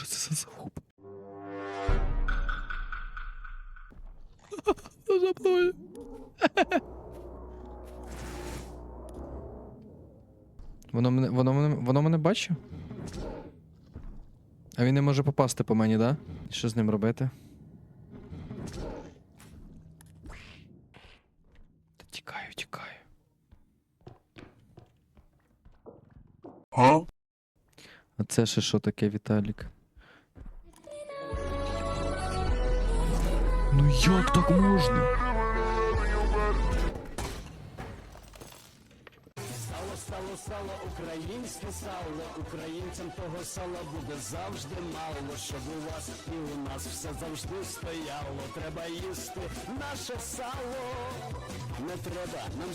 Що це за загуб? За мною. Воно мене воно мене воно мене бачить? А він не може попасти по мені, да? Що з ним робити? Та тікаю, тікаю. А це ще що таке, Віталік? Ну як так можна? Сало, сало, сало, українське сало, українцям того сала буде завжди мало, щоб у вас і у нас все завжди стояло. Треба їсти наше сало. Не треба нам